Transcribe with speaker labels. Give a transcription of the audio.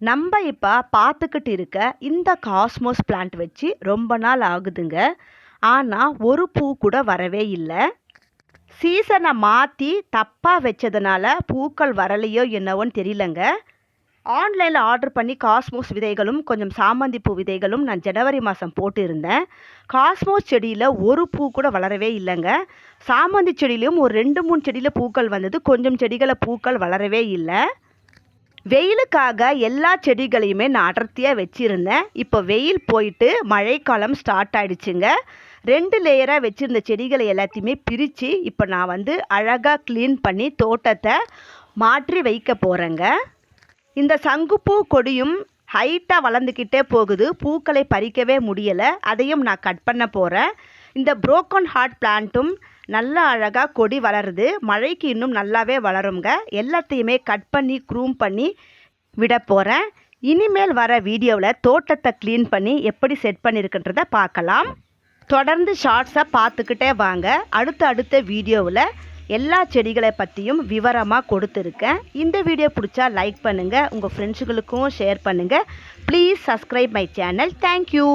Speaker 1: நம்ம இப்போ பார்த்துக்கிட்டு இருக்க இந்த காஸ்மோஸ் பிளான்ட் வச்சு ரொம்ப நாள் ஆகுதுங்க. ஆனால் ஒரு பூ கூட வரவே இல்லை. சீசனை மாற்றி தப்பாக வச்சதுனால பூக்கள் வரலையோ என்னவோன்னு தெரியலங்க. ஆன்லைனில் ஆர்டர் பண்ணி காஸ்மோஸ் விதைகளும் கொஞ்சம் சாமந்தி பூ விதைகளும் நான் ஜனவரி மாதம் போட்டு இருந்தேன் காஸ்மோஸ் செடியில் ஒரு பூ கூட வளரவே இல்லைங்க. சாமந்தி செடியிலையும் ஒரு ரெண்டு மூணு செடியில் பூக்கள் வந்தது. கொஞ்சம் செடிகளை பூக்கள் வளரவே இல்லை. வெயிலுக்காக எல்லா செடிகளையுமே நான் அடர்த்தியாக வச்சுருந்தேன். இப்போ வெயில் போயிட்டு மழைக்காலம் ஸ்டார்ட் ஆகிடுச்சுங்க ரெண்டு லேயராக வச்சுருந்த செடிகளை எல்லாத்தையுமே பிரித்து இப்போ நான் வந்து அழகாக க்ளீன் பண்ணி தோட்டத்தை மாற்றி வைக்க போகிறேங்க இந்த சங்குப்பூ கொடியும் ஹைட்டாக வளர்ந்துக்கிட்டே போகுது. பூக்களை பறிக்கவே முடியலை. அதையும் நான் கட் பண்ண போகிறேன் இந்த புரோக்கன் ஹார்ட் பிளான்ட்டும் நல்லா அழகாக கொடி வளருது. மழைக்கு இன்னும் நல்லாவே வளருங்க எல்லாத்தையுமே கட் பண்ணி க்ரூம் பண்ணி விட போகிறேன் இனிமேல் வர வீடியோவில் தோட்டத்தை க்ளீன் பண்ணி எப்படி செட் பண்ணியிருக்குன்றத பார்க்கலாம். தொடர்ந்து ஷார்ட்ஸை பார்த்துக்கிட்டே வாங்க. அடுத்த அடுத்த வீடியோவில் எல்லா செடிகளை பற்றியும் விவரமாக கொடுத்துருக்கேன். இந்த வீடியோ பிடிச்சா லைக் பண்ணுங்கள் உங்கள் ஃப்ரெண்ட்ஸுகளுக்கும் ஷேர் பண்ணுங்கள் please subscribe my channel thank you